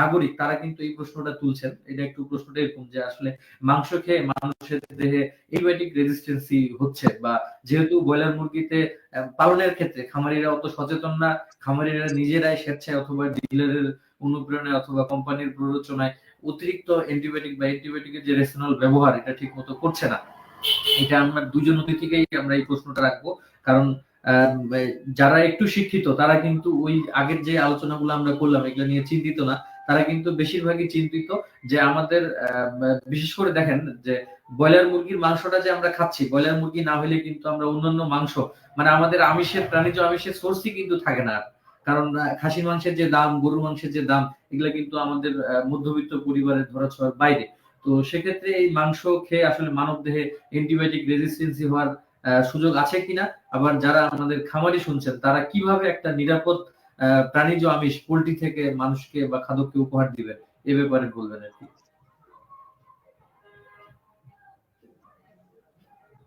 নাগরিক, তারা কিন্তু এই প্রশ্নটা তুলছেন। এটা একটু প্রশ্নটা এরকম যে আসলে মাংস খেয়ে মানুষের দেহে অ্যান্টিবায়োটিক রেজিস্ট্যান্সি হচ্ছে বা যেহেতু ব্রয়লার মুরগিতে পালনের ক্ষেত্রে খামারিরা অত সচেতন না, খামারিরা নিজেরাই স্বেচ্ছায় অথবা ডিলারের অনুপ্রেরণায় অথবা কোম্পানির প্ররোচনায় অতিরিক্ত অ্যান্টিবায়োটিক বা অ্যান্টিবায়োটিকের যে রেশনাল ব্যবহার, এটা ঠিক মতো করছে না। এটা আমরা দুজন অতিথিকেই আমরা এই প্রশ্নটা রাখব। কারণ যারা একটু শিক্ষিত, তারা কিন্তু ওই আগের যে আলোচনাগুলো আমরা করলাম, এগুলো নিয়ে চিন্তিত না তারা কিন্তু বেশিরভাগই চিন্তিত যে আমাদের বিশেষ করে দেখেন যে ব্রয়লার মুরগির মাংসটা যে আমরা খাচ্ছি, ব্রয়লার মুরগি না হলে কিন্তু আমরা অন্যান্য মাংস মানে আমাদের আমিষের, প্রাণীজ আমিষের সোর্সই কিন্তু থাকে না। কারণ খাসির মাংসের যে দাম, গরুর মাংসের যে দাম, এগুলো কিন্তু আমাদের মধ্যবিত্ত পরিবারের ধরাছোঁয়ার বাইরে তো সেক্ষেত্রে এই মাংস খেয়ে আসলে মানব দেহে অ্যান্টিবায়োটিক রেজিস্ট্যান্সি হওয়ার সুযোগ আছে কিনা? আবার যারা আমাদের খামারি শুনছেন, তারা কীভাবে একটা নিরাপদ প্রাণীজ আমিষ পোল্ট্রি থেকে মানুষকে বা খাদ্যকে উপহার দিবেন এ ব্যাপারে বলবেন আর কি।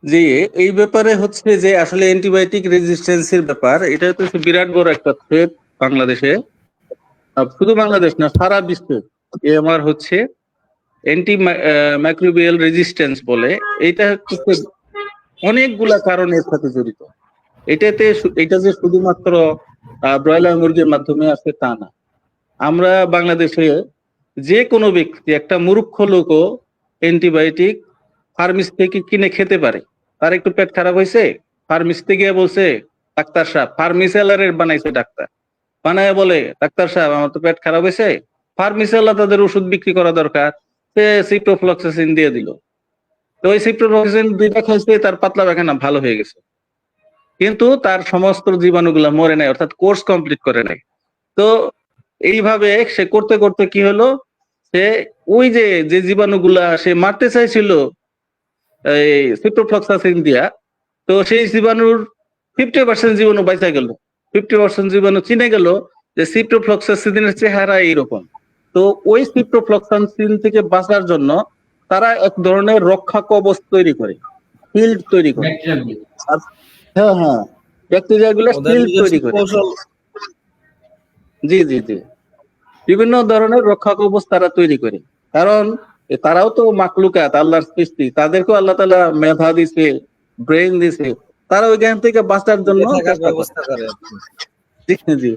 জি, এই ব্যাপারে হচ্ছে যে আসলে অ্যান্টিবায়োটিক রেজিস্ট্যান্সের ব্যাপার, এটা তো বিরাট বড় একটা থ্রেট বাংলাদেশে। শুধু বাংলাদেশ না, সারা বিশ্বে এ আমার হচ্ছে অ্যান্টি মাইক্রোবিয়াল রেজিস্ট্যান্স বলে। এটা হচ্ছে অনেকগুলা কারণ এর সাথে জড়িত। এটাতে এটা যে শুধুমাত্র ব্রয়লার মুরগির মাধ্যমে আসে তা না। আমরা বাংলাদেশে যে কোনো ব্যক্তি, একটা মূর্খ লোকও অ্যান্টিবায়োটিক ফার্মেসি থেকে কিনে খেতে পারে। তার একটু পেট খারাপ হয়েছে, ফার্মেসি থেকে বলছে, ডাক্তার সাহেব ফার্মেসিয়ালারের বানাইছে ডাক্তার। বানায় বলে, ডাক্তার সাহেব, আমার তো পেট খারাপ হয়েছে। ফার্মেসিয়ালা তাদের ওষুধ বিক্রি করা দরকার। সে সিপ্রোফ্লক্সাসিন দিয়ে দিল। তো ওই সিপ্রোফ্লক্সাসিন দুইটা খাইছে, তার পাতলা পায়খানা ভালো হয়ে গেছে। কিন্তু তার সমস্ত জীবাণুগুলা মরে নাই, অর্থাৎ কোর্স কমপ্লিট করে নাই। তো এইভাবে সে করতে করতে কি হলো? সে ওই যে যে জীবাণুগুলা সে মারতে চাইছিল, এই সিপ্রোফ্লক্সাসিন দিয়া, তো সেই জীবাণুর ফিফটি পার্সেন্ট জীবাণু বাঁচা গেল। ফিফটি পার্সেন্ট জীবাণু চিনে গেল যে সিপ্রোফ্লক্সাসিনের চেহারা এইরকম। তো ওই সিপ্রোফ্লক্সাসিন থেকে বাঁচার জন্য তারা এক ধরনের রক্ষা কবচ তৈরি করে ফিল্ড তৈরি করে। হ্যাঁ হ্যাঁ ব্যাকটেরিয়া গুলো ফিল্ড তৈরি করে। জি জি জি। বিভিন্ন ধরনের রক্ষা কবচ তারা তৈরি করে। কারণ তারাও তো মাকলুকাত আল্লাহর সৃষ্টি। তাদেরকেও আল্লাহ তালা মেধা দিছে ব্রেন দিছে। তারা ওইখান থেকে বাঁচার জন্য চেষ্টা করে। জি জি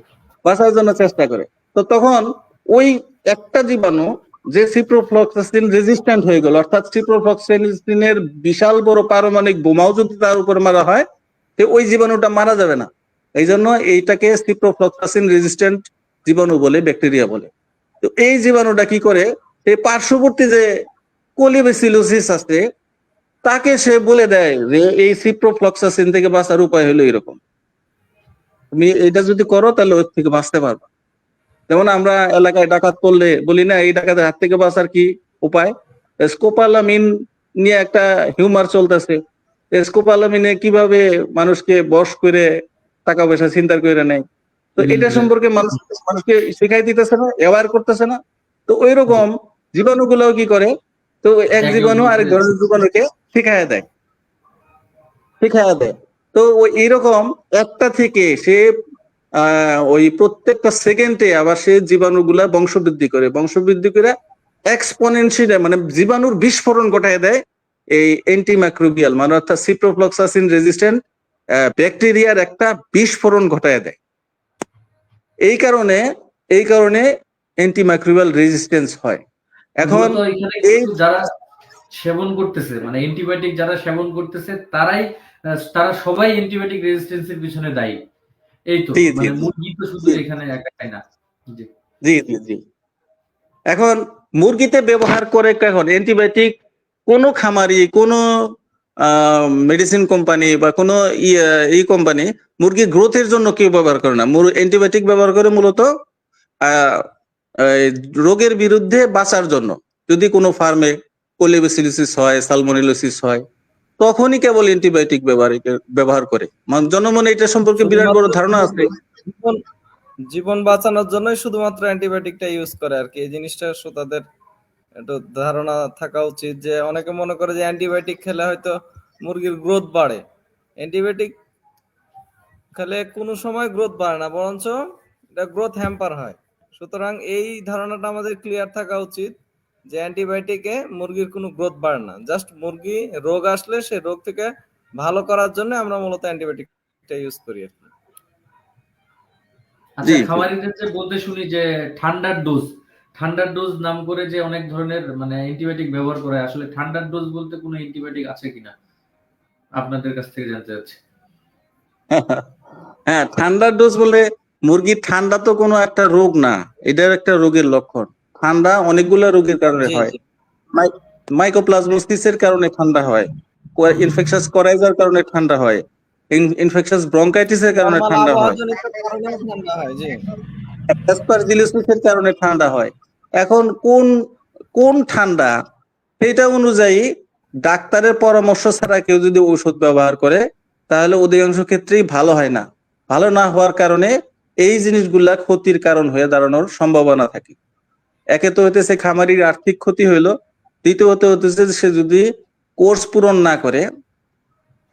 বাঁচার জন্য চেষ্টা করে। তো তখন ওই একটা জীবাণু যে সিপ্রোফ্লক্সাসিন রেজিস্ট্যান্ট হয়ে গেল, অর্থাৎ সিপ্রোফ্লক্সাসিনের বিশাল বড় পারমাণবিক বোমাও যদি তার উপর মারা হয়, তো ওই জীবাণুটা মারা যাবে না। এই জন্য এইটাকে সিপ্রোফ্লক্সাসিন রেজিস্ট্যান্ট জীবাণু বলে ব্যাকটেরিয়া বলে। তো এই জীবাণুটা কি করে এই পার্শ্ববর্তী যে কোলিবেসিলোসিস আছে, তাকে সে বলে দেয় যে এই সিপ্রোফ্লক্সাসিন থেকে বাঁচার উপায় হলো এরকম। তুমি এটা যদি করো, তাহলে ওর থেকে বাঁচতে পারবা। যেমন আমরা এলাকায় ডাকাত করলে বলি না এই ডাকাতের হাত থেকে বাঁচার কি উপায়? স্কোপালামিন নিয়ে একটা হিউমার চলতেছে। স্কোপালামিনে কীভাবে মানুষকে বশ করে টাকা পয়সা চিন্তা করে নেয়? তো এটা সম্পর্কে মানুষ মানুষকে শিখাই দিতেছে না অ্যাওয়ার করতেছে না। তো ওই রকম জীবাণুগুলোও কি করে? তো এক জীবাণু আরেক ধরনের জীবাণুকে শিখাইয়া দেয়। শিখাইয়া দেয়। তো ওই এইরকম একটা থেকে সে ওই প্রত্যেকটা সেকেন্ডে আবার সে জীবাণুগুলা বংশবৃদ্ধি করে। বংশবৃদ্ধি করে এক্সপোনেনশিয়াল মানে জীবাণুর বিস্ফোরণ ঘটায় দেয় এই অ্যান্টিমাইক্রোবিয়াল মানে অর্থাৎ সিপ্রোফ্লক্সাসিন রেজিস্ট্যান্ট ব্যাকটেরিয়ার একটা বিস্ফোরণ ঘটায় দেয়। এই কারণে এই কারণে অ্যান্টিমাইক্রোবিয়াল রেজিস্ট্যান্স হয়। এখন এই যারা সেবন করতেছে মানে অ্যান্টিবায়োটিক যারা সেবন করতেছে তারাই তারা সবাই অ্যান্টিবায়োটিক রেজিস্ট্যান্সের পিছনে দায়ী। এই তো মানে মুরগি তো শুধু এখানে একাই না। জি। জি জি জি। এখন মুরগিতে ব্যবহার করে এখন অ্যান্টিবায়োটিক কোন খামারি কোন মেডিসিন কোম্পানি বা কোনো এই কোম্পানি মুরগির গ্রোথের জন্য কেউ ব্যবহার করে না। অ্যান্টিবায়োটিক ব্যবহার করে মূলত আহ, রোগের বিরুদ্ধে বাঁচার জন্য। যদি কোনো ফার্মে কোলিবেসিলিসিস হয় সালমোনেলোসিস হয় তখনই কেবল অ্যান্টিবায়োটিক ব্যবহার ব্যবহার করে। জনমনে এটা সম্পর্কে বিরাট বড় ধারণা আছে। জীবন জীবন বাঁচানোর জন্যই শুধুমাত্র অ্যান্টিবায়োটিকটা ইউজ করে আর কি। এই জিনিসটা শ্রোতাদের একটু ধারণা থাকা উচিত যে অনেকে মনে করে যে অ্যান্টিবায়োটিক খেলে হয়তো মুরগির গ্রোথ বাড়ে। অ্যান্টিবায়োটিক খেলে কোনো সময় গ্রোথ বাড়ে না বরঞ্চ এটা গ্রোথ হ্যাম্পার হয়। সুতরাং এই ধারণাটা আমাদের ক্লিয়ার থাকা উচিত। যে অ্যান্টিবায়োটিকে মুরগির কোনো গ্রোথ বাড়ে না জাস্ট মুরগি রোগ আসলে সেই রোগ থেকে ভালো করার জন্য আমরা মূলত অ্যান্টিবায়োটিকটা ইউজ করি আর কি। আচ্ছা জি, জি। খামারিদের বলতে শুনি যে ঠান্ডার ডোজ ঠান্ডার ডোজ নাম করে যে অনেক ধরনের মানে অ্যান্টিবায়োটিক ব্যবহার করে আসলে ঠান্ডার ডোজ বলতে কোনো অ্যান্টিবায়োটিক আছে কিনা আপনাদের কাছ থেকে জানতে চাচ্ছি হ্যাঁ ঠান্ডার ডোজ বলে মুরগির ঠান্ডা তো কোনো একটা রোগ না এটার একটা রোগের লক্ষণ ঠান্ডা অনেকগুলা রোগের কারণে হয়। মাইকোপ্লাজমোসিসের কারণে ঠান্ডা হয়। ইনফেকশাস করাইজার কারণে ঠান্ডা হয়। ইনফেকশাস ব্রঙ্কাইটিসের কারণে ঠান্ডা হয়। অ্যাসপারজিলোসিসের কারণে ঠান্ডা হয়। এখন কোন কোন ঠান্ডা? সেটা অনুযায়ী ডাক্তারের পরামর্শ ছাড়া কেউ যদি ঔষধ ব্যবহার করে তাহলে অধিকাংশ ক্ষেত্রেই ভালো হয় না। ভালো না হওয়ার কারণে এই জিনিসগুলা ক্ষতির কারণ হয়ে দাঁড়ানোর সম্ভাবনা থাকে। একে তো হইতেছে খামারির আর্থিক ক্ষতি হইল দ্বিতীয়ত হতেছে যে সে যদি কোর্স পূরণ না করে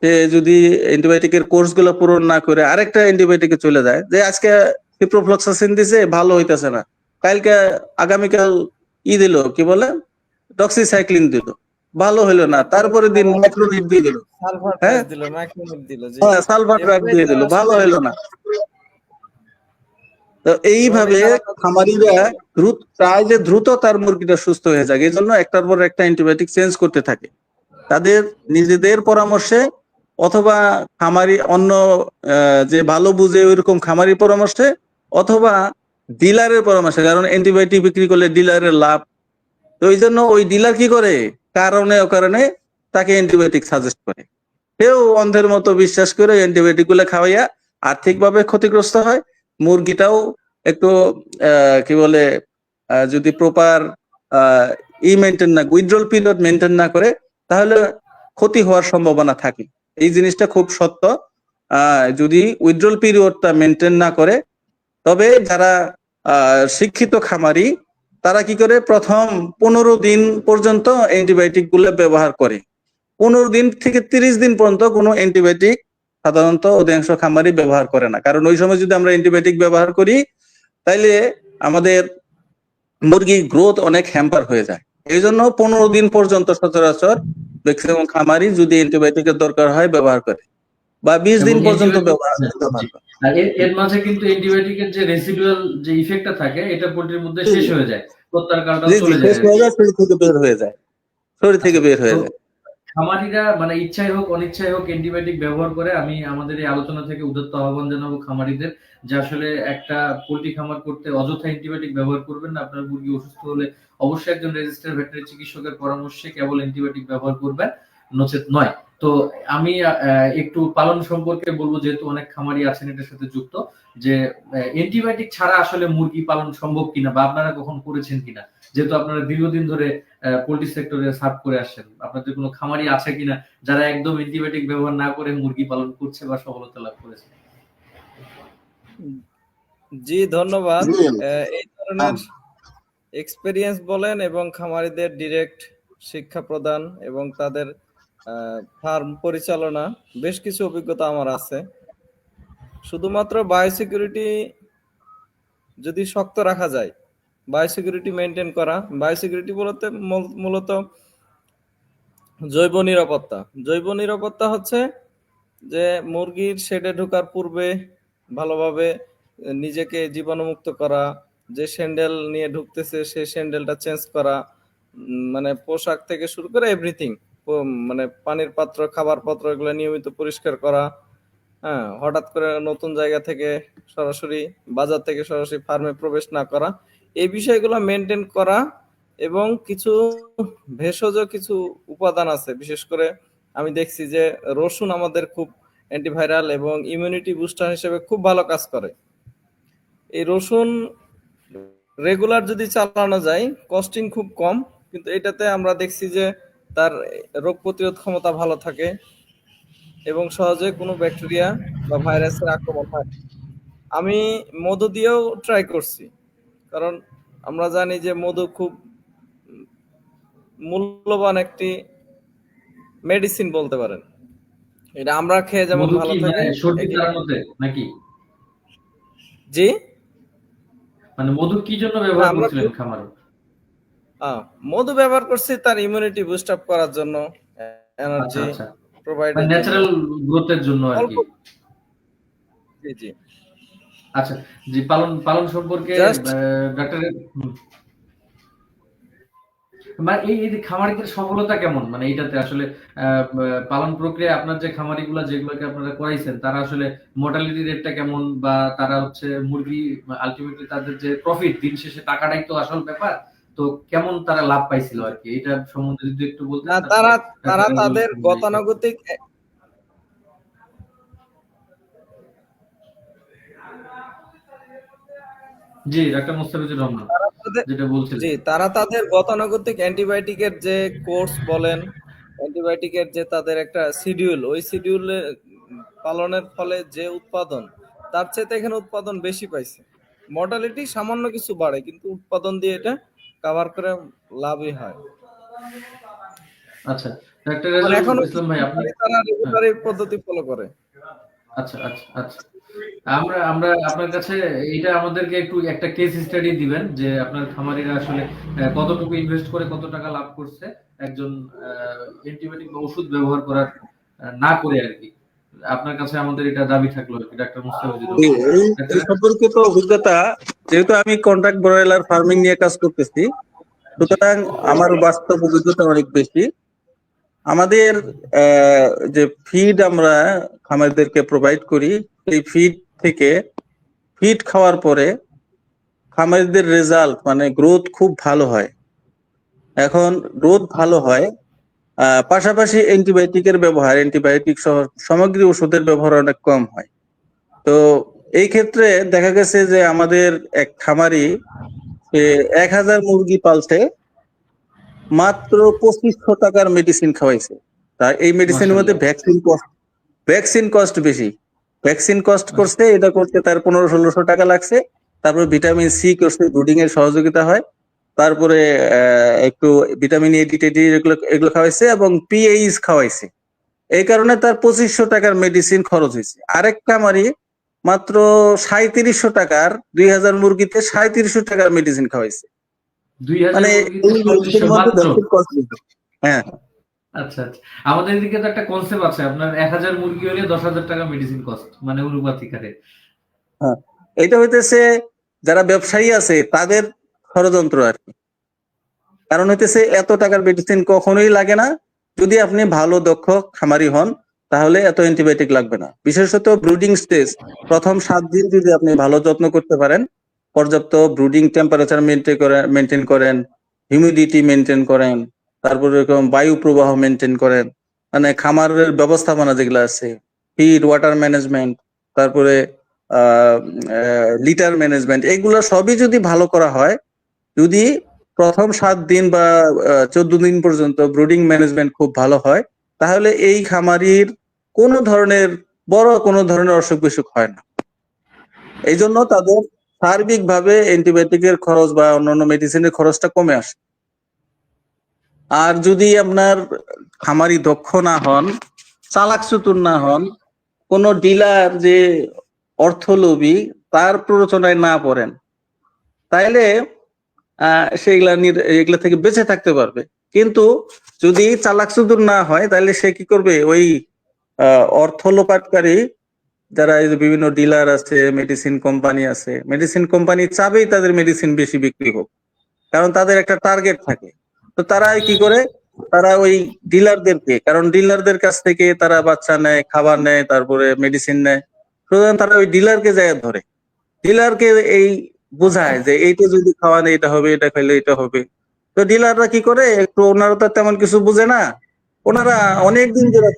সে যদি অ্যান্টিবায়োটিকের কোর্সগুলো পূরণ না করে আরেকটা অ্যান্টিবায়োটিকে চলে যায় যে আজকে সিপ্রোফ্লক্সাসিন দিছে ভালো হইতেছে না। কালকে আগামীকাল ই দিল কি বলে? ডক্সিসাইক্লিন দিল। ভালো হইল না তারপরে দিন মাইক্রোনিট দিয়ে দিল। হ্যাঁ? জি। হ্যাঁ সালফার ড্রাগ দিয়ে দিল ভালো হইল না। তো এইভাবে খামারিরা দ্রুত, প্রায় যে দ্রুত তার মুরগিটা সুস্থ হয়ে যায় এই জন্য একটার পর একটা অ্যান্টিবায়োটিক চেঞ্জ করতে থাকে। তাদের নিজেদের পরামর্শে অথবা খামারি অন্য যে ভালো বুঝে ওইরকম খামারির পরামর্শে অথবা ডিলারের পরামর্শে, কারণ অ্যান্টিবায়োটিক বিক্রি করলে ডিলারের লাভ। তো ওই জন্য ওই ডিলার কি করে? কারণে অকারণে তাকে অ্যান্টিবায়োটিক সাজেস্ট করে। সেও অন্ধের মতো বিশ্বাস করে অ্যান্টিবায়োটিকগুলো খাওয়াইয়া আর্থিকভাবে ক্ষতিগ্রস্ত হয়। মুরগিটাও একটু কি বলে যদি প্রপার ই মেনটেন না উইথড্রল পিরিয়ড মেনটেন না করে, তাহলে ক্ষতি হওয়ার সম্ভাবনা থাকে। এই জিনিসটা খুব সত্য। যদি উইথড্রল পিরিয়ডটা মেনটেন না করে, তবে যারা শিক্ষিত খামারি, তারা কি করে, প্রথম পনেরো দিন পর্যন্ত অ্যান্টিবায়োটিকগুলো ব্যবহার করে। পনেরো দিন থেকে তিরিশ দিন পর্যন্ত কোনো অ্যান্টিবায়োটিক সাধারণত অধিকাংশ খামারি ব্যবহার করে না। কারণ ওই সময় যদি আমরা অ্যান্টিবায়োটিক ব্যবহার করি তাইলে আমাদের মুরগির গ্রোথ অনেক হ্যাম্পার হয়ে যায়। এই জন্য পনেরো দিন পর্যন্ত সচরাচর ম্যাক্সিমাম খামারি যদি অ্যান্টিবায়োটিকের দরকার হয় ব্যবহার করে। বা বিশ দিন পর্যন্ত ব্যবহার এর মাঝে কিন্তু অ্যান্টিবায়োটিকের যে রেসিডুয়াল যে ইফেক্টটা থাকে এটা পোল্ট্রির মধ্যে শেষ হয়ে যায়। কালটা চলে যায়। শরীর থেকে বের হয়ে যায়। শরীর থেকে বের হয়ে যায়। খামারিরা মানে ইচ্ছাই হোক, অনিচ্ছাই হোক অ্যান্টিবায়োটিক ব্যবহার করে আমি আমাদের এই আলোচনা থেকে উদ্যত্ত আহ্বান জানাব খামারিদের যে আসলে একটা পোল্ট্রি খামার করতে অযথা অ্যান্টিবায়োটিক ব্যবহার করবেন না। আপনার মুরগি অসুস্থ হলে অবশ্যই একজন রেজিস্টার ভেটেরিনারি চিকিৎসকের পরামর্শে কেবল অ্যান্টিবায়োটিক ব্যবহার করবেন, নচেত নয়। তো আমি একটু পালন সম্পর্কে বলব, যেহেতু অনেক খামারি আছেন এটার সাথে যুক্ত, যে অ্যান্টিবায়োটিক ছাড়া আসলে মুরগি পালন সম্ভব কিনা বা আপনারা কখন করেছেন কিনা। যেহেতু আপনারা দীর্ঘদিন ধরে পোল্ট্রি সেক্টরে সার্ভ করে আসছেন আপনাদের কোনো খামারি আছে কিনা যারা একদম অ্যান্টিবায়োটিক ব্যবহার না করে মুরগি পালন করছে বা সফলতা লাভ করেছে? জি ধন্যবাদ। এই ধরনের এক্সপেরিয়েন্স বলেন এবং খামারিদের ডিরেক্ট শিক্ষা প্রদান এবং তাদের ফার্ম পরিচালনা বেশ কিছু অভিজ্ঞতা আমার আছে। শুধুমাত্র বায়োসিকিউরিটি যদি শক্ত রাখা যায় বায়োসিকিউরিটি মেনটেন করা। বায়োসিকিউরিটি বলতে মূল- মূলত জৈব নিরাপত্তা। জৈব নিরাপত্তা হচ্ছে যে মুরগির শেডে ঢোকার পূর্বে ভালোভাবে নিজেকে জীবাণুমুক্ত করা, যে স্যান্ডেল নিয়ে ঢুকতেছে সেই স্যান্ডেলটা চেঞ্জ করা মানে পোশাক থেকে শুরু করে এভরিথিং মানে পানির পাত্র, খাবার পাত্র এগুলো নিয়মিত পরিষ্কার করা হ্যাঁ হঠাৎ করে নতুন জায়গা থেকে সরাসরি, বাজার থেকে সরাসরি ফার্মে প্রবেশ না করা এই বিষয়গুলো মেনটেন করা এবং কিছু ভেষজ কিছু উপাদান আছে। বিশেষ করে আমি দেখছি যে রসুন আমাদের খুব অ্যান্টিভাইরাল এবং ইমিউনিটি বুস্টার হিসেবে খুব ভালো কাজ করে। এই রসুন রেগুলার যদি চালানো যায় কস্টিং খুব কম, কিন্তু এটাতে আমরা দেখছি যে তার রোগ প্রতিরোধ ক্ষমতা ভালো থাকে এবং সহজে কোনো ব্যাকটেরিয়া বা ভাইরাসের আক্রমণ হয় আমি মধু দিয়েও ট্রাই করছি। কারণ আমরা জানি যে মধু খুব মূল্যবান একটি মেডিসিন বলতে পারেন। এটা আমরা খেয়ে যেমন ভালো থাকে তাড়ানোতে নাকি? জি? মানে মধু কি জন্য ব্যবহার করছিলেন খামারে? আহ, মধু ব্যবহার করছি তার ইমিউনিটি বুস্ট আপ করার জন্য এনার্জি প্রোভাইড ন্যাচারাল গ্রোথের জন্য। আর কি। জি জি। আচ্ছা জি পালন পালন সম্পর্কে মানে এই এই খামারিদের সফলতা কেমন? মানে এইটাতে আসলে পালন প্রক্রিয়া আপনার যে খামারিগুলা যেগুলোকে আপনারা করাইছেন তারা আসলে মোর্টালিটি রেটটা কেমন বা তারা হচ্ছে মুরগি আলটিমেটলি তাদের যে প্রফিট দিন শেষে টাকাটাই তো আসল ব্যাপার তো কেমন তারা লাভ পাইছিল আর কি? এটা সম্বন্ধে যদি একটু বলতেন না তারা তারা তাদের গতানুগতিক জি ডাক্তার মুস্তাফিজুর রহমান যেটা বলছিলেন। জি তারা তাদের গতানুগতিক অ্যান্টিবায়োটিকের যে কোর্স বলেন অ্যান্টিবায়োটিকের যে তাদের একটা শিডিউল ওই শিডিউলে পালনের ফলে যে উৎপাদন তার চেয়ে এখানে উৎপাদন বেশি পাইছে। মর্টালিটি সামান্য কিছু বাড়ে কিন্তু উৎপাদন দিয়ে এটা কভার করে লাভই হয়। আচ্ছা ডাক্তার ইসলাম ভাই আপনি তারা রেগুলার পদ্ধতি ফলো করে। আচ্ছা আচ্ছা আচ্ছা। আমরা আমরা আপনার কাছে এটা আমাদেরকে একটু একটা কেস স্টাডি দিবেন যে আপনার খামারিরা আসলে কতটুকু ইনভেস্ট করে কত টাকা লাভ করছে একজন অ্যান্টিবায়োটিক বা ওষুধ ব্যবহার করার না করে আর কি। আপনার কাছে আমাদের এটা দাবি থাকল আর কি, ডাক্তার মুস্তাফিজুর এই সম্পর্কিত অভিজ্ঞতা, যেহেতু আমি কন্ট্রাক্ট ব্রয়লার ফার্মিং নিয়ে কাজ করতেছি, সুতরাং আমার বাস্তব অভিজ্ঞতা অনেক বেশি। আমাদের যে ফিড আমরা খামারদেরকে প্রোভাইড করি, সেই ফিড থেকে ফিড খাওয়ার পরে খামারিদের রেজাল্ট মানে গ্রোথ খুব ভালো হয়। এখন গ্রোথ ভালো হয় পাশাপাশি অ্যান্টিবায়োটিকের ব্যবহার অ্যান্টিবায়োটিক সহ সামগ্রী ওষুধের ব্যবহার অনেক কম হয়। তো এই ক্ষেত্রে দেখা গেছে যে আমাদের এক খামারি এক হাজার মুরগি পালছে মাত্র পঁচিশশো টাকার মেডিসিন খাওয়াইছে। তা এই মেডিসিনের মধ্যে ভ্যাকসিন কস্ট ভ্যাকসিন কস্ট বেশি। ভ্যাকসিন কস্ট করছে এটা করতে তার পনেরো ষোলোশো টাকা লাগছে। তারপরে ভিটামিন সি করছে ব্রুডিং এর সহযোগিতা হয়। তারপরে একটু ভিটামিন এ ডি টেডি এগুলো এগুলো খাওয়াইছে এবং পিএইচ খাওয়াইছে। এই কারণে তার পঁচিশশো টাকার মেডিসিন খরচ হয়েছে। আরেক খামারি মাত্র সাঁত্রিশশো টাকার দুই হাজার মুরগিতে সাঁত্রিশশো টাকার মেডিসিন খাওয়াইছে। মানে। হ্যাঁ। আচ্ছা আচ্ছা। আমাদের এদিকে তো একটা কনসেপ্ট আছে আপনার এক হাজার মুরগি হলে দশ হাজার টাকা মেডিসিন কস্ট মানে অনুপাতিক হারে। এটা হইতেছে যারা ব্যবসায়ী আছে তাদের ষড়যন্ত্র আর কি। কারণ হইতেছে এত টাকার মেডিসিন কখনোই লাগে না। যদি আপনি ভালো দক্ষ খামারি হন তাহলে এত অ্যান্টিবায়োটিক লাগবে না। বিশেষত ব্রুডিং স্টেজ প্রথম সাত দিন যদি আপনি ভালো যত্ন করতে পারেন পর্যাপ্ত ব্রুডিং টেম্পারেচার মেনটেন করেন মেনটেন করেন হিউমিডিটি মেনটেন করেন, তারপরে এরকম বায়ু প্রবাহ মেনটেন করেন। মানে খামারের ব্যবস্থাপনা যেগুলো আছে ফিড ওয়াটার ম্যানেজমেন্ট তারপরে লিটার ম্যানেজমেন্ট এগুলো সবই যদি ভালো করা হয়, যদি প্রথম সাত দিন বা চোদ্দ দিন পর্যন্ত ব্রুডিং ম্যানেজমেন্ট খুব ভালো হয়, তাহলে এই খামারির কোনো ধরনের, বড় কোনো ধরনের অসুখ বিসুখ হয় না। এই জন্য তাদের সার্বিকভাবে অ্যান্টিবায়োটিকের খরচ বা অন্যান্য মেডিসিনের খরচটা কমে আসে। আর যদি আপনার খামারি দক্ষ না হন চালাক চতুর না হন, কোন ডিলার যে অর্থলোভী, তার প্ররোচনায় না পড়েন, তাইলে সেগুলা এগুলা থেকে বেঁচে থাকতে পারবে। কিন্তু যদি চালাক চতুর না হয় তাহলে সে কি করবে? ওই অর্থ লোপাটকারী যারা এই যে বিভিন্ন ডিলার আছে মেডিসিন কোম্পানি আছে মেডিসিন কোম্পানি চাবেই তাদের মেডিসিন বেশি বিক্রি হোক। কারণ তাদের একটা টার্গেট থাকে। তো তারা কি করে? তারা ওই ডিলারদেরকে কারণ ডিলারদের কাছ থেকে তারা বাচ্চা নেয়, খাবার নেয়, তারপরে মেডিসিন নেয়। সুতরাং তারা ওই ডিলারকে যায় ধরে। ডিলারকে এই বোঝায় যে এইটা যদি খাওয়ান এটা হবে, এটা খাইলে এটা হবে। তো ডিলাররা কি করে? একটু ওনারা তো তেমন কিছু বুঝে না। ওনারা অনেক দিন ধরে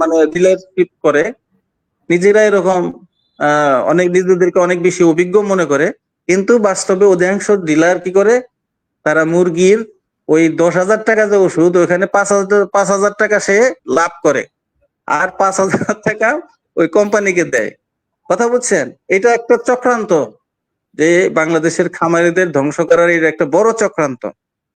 মানে ডিলারশিপ করে। নিজেরা এরকম অনেক নিজেদেরকে অনেক বেশি অভিজ্ঞ মনে করে, কিন্তু বাস্তবে অধিকাংশ ডিলার কি করে? তারা মুরগির ওই দশ হাজার টাকা যে ওষুধ ওখানে পাঁচ হাজার পাঁচ হাজার টাকা সে লাভ করে, আর পাঁচ হাজার টাকা ওই কোম্পানিকে দেয়। কথা বুঝছেন? এটা একটা চক্রান্ত, যে বাংলাদেশের খামারিদের ধ্বংস করার এটা একটা বড় চক্রান্ত।